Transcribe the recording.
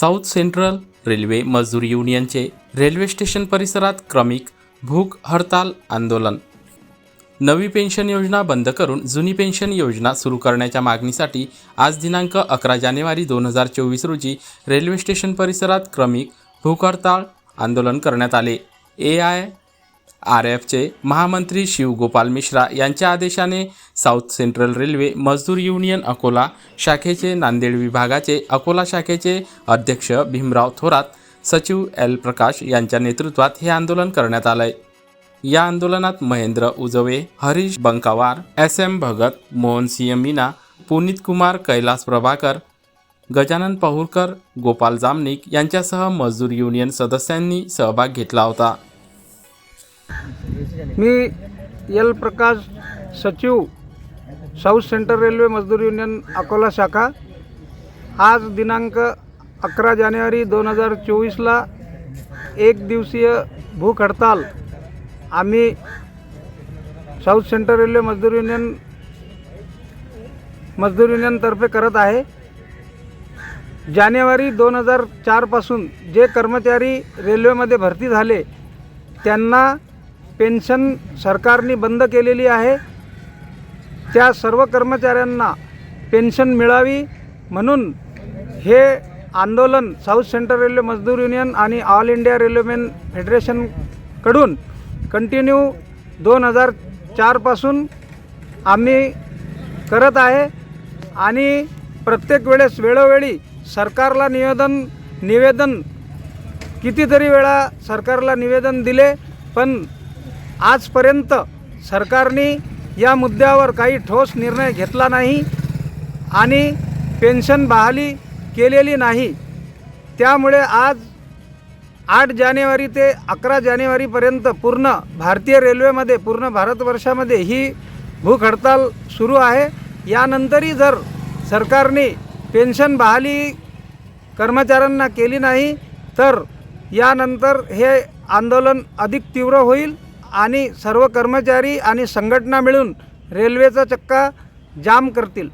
South central railway मजदूर युनियनचे railway station परिसरात क्रमिक भूक हडताल आंदोलन. नवी पेन्शन योजना बंद करून जुनी पेन्शन योजना सुरू करण्याच्या मागणीसाठी आज दिनांक अकरा जानेवारी दोन हजार चोवीस रोजी रेल्वे स्टेशन परिसरात क्रमिक भूक हडताळ आंदोलन करण्यात आले. ए आय आर एफचे महामंत्री शिवगोपाल मिश्रा यांच्या आदेशाने south central railway Mazdoor union Akola शाखेचे नांदेड विभागाचे अकोला शाखेचे अध्यक्ष भीमराव थोरात सचिव एल प्रकाश यांच्या नेतृत्वात हे आंदोलन करण्यात आलंय. या आंदोलनात महेंद्र उजवे हरीश बंकावार एस एम भगत मोहन सिंह मीना पुनीत कुमार कैलास प्रभाकर गजानन पहुरकर गोपाल जामनिक यांच्यासह मजदूर युनियन सदस्यांनी सहभाग घेतला होता. मी एल प्रकाश सचिव south central railway Mazdoor union Akola शाखा. आज दिनांक अकरा जानेवारी दोन हजार चोवीसला एक दिवसीय भूक हडताल. आम्ही south central railway Mazdoor union Mazdoor युनियनतर्फे करत आहे. जानेवारी दोन हजार चारपासून जे कर्मचारी रेल्वेमध्ये भरती झाले त्यांना पेन्शन सरकारने बंद केलेली आहे. त्या सर्व कर्मचाऱ्यांना पेन्शन मिळावी म्हणून हे आंदोलन south central railway Mazdoor union आणि ऑल इंडिया रेल्वेमॅन फेडरेशनकडून कंटिन्यू दोन हजार चारपासून आम्ही करत आहे. आणि प्रत्येक वेळेस वेळोवेळी सरकारला निवेदन निवेदन कितीतरी वेळा सरकारला निवेदन दिले पण आजपर्यंत सरकारने या मुद्द्यावर काही ठोस निर्णय घेतला नाही आणि पेन्शन बहाली केलेली नाही. त्यामुळे आज आठ जानेवारी ते अकरा जानेवारीपर्यंत पूर्ण भारतीय रेल्वेमध्ये पूर्ण भारतवर्षामध्ये ही भूक हडताल सुरू आहे. यानंतरही जर सरकारने पेन्शन बहाली कर्मचाऱ्यांना केली नाही तर यानंतर हे आंदोलन अधिक तीव्र होईल. आणि सर्व कर्मचारी आणि संघटना मिळून रेल्वेचा चक्का जाम करतील.